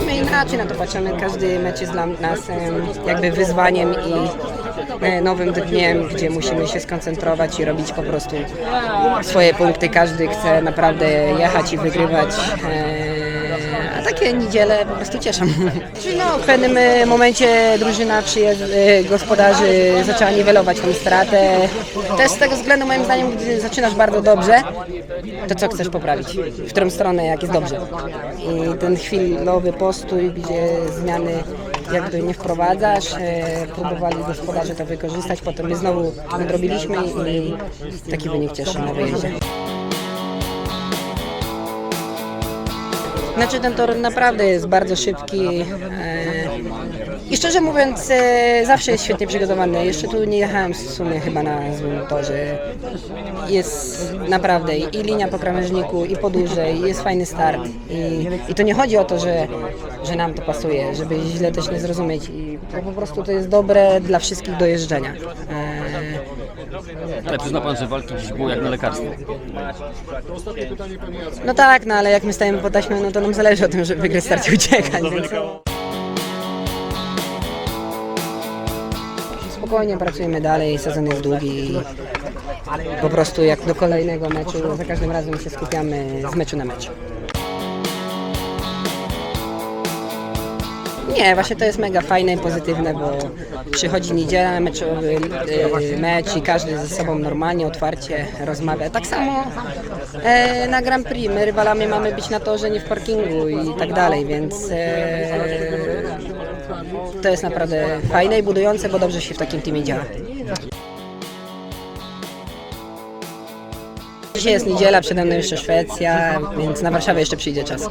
inaczej na to patrzymy. Każdy mecz jest dla nas jakby wyzwaniem i e, nowym dniem, gdzie musimy się skoncentrować i robić po prostu swoje punkty. Każdy chce naprawdę jechać i wygrywać. Takie niedziele po prostu cieszą. Czyli no, w pewnym e, momencie drużyna przyjazd, e, gospodarzy zaczęła niwelować tą stratę. Też z tego względu moim zdaniem, gdy zaczynasz bardzo dobrze, to co chcesz poprawić? W którą stronę, jak jest dobrze? I ten chwilowy postój, gdzie zmiany jakby nie wprowadzasz, e, próbowali gospodarze to wykorzystać, potem my znowu nadrobiliśmy i taki wynik cieszy na wyjeździe. Znaczy ten tor naprawdę jest bardzo szybki e, i szczerze mówiąc e, zawsze jest świetnie przygotowany. Jeszcze tu nie jechałem w sumie chyba na złym torze. Jest naprawdę i linia po krawężniku i po dłużej, jest fajny start i, i to nie chodzi o to, że, że nam to pasuje, żeby źle też nie zrozumieć i to po prostu to jest dobre dla wszystkich do jeżdżenia. E, Ale przyzna pan, że walki dziś było jak na lekarstwie. no tak, no ale jak my stajemy po taśmie, no to nam zależy o tym, żeby wygrać start i uciekać, więc... Spokojnie pracujemy dalej, sezon jest długi. Po prostu jak do kolejnego meczu, za każdym razem się skupiamy z meczu na mecz. Nie, właśnie to jest mega fajne i pozytywne, bo przychodzi niedziela, meczowy y, mecz i każdy ze sobą normalnie, otwarcie rozmawia. Tak samo e, na Grand Prix, my rywalami mamy być na torze, nie w parkingu i tak dalej, więc e, to jest naprawdę fajne i budujące, bo dobrze się w takim teamie działa. Dzisiaj jest niedziela, przede mną jeszcze Szwecja, więc na Warszawę jeszcze przyjdzie czas.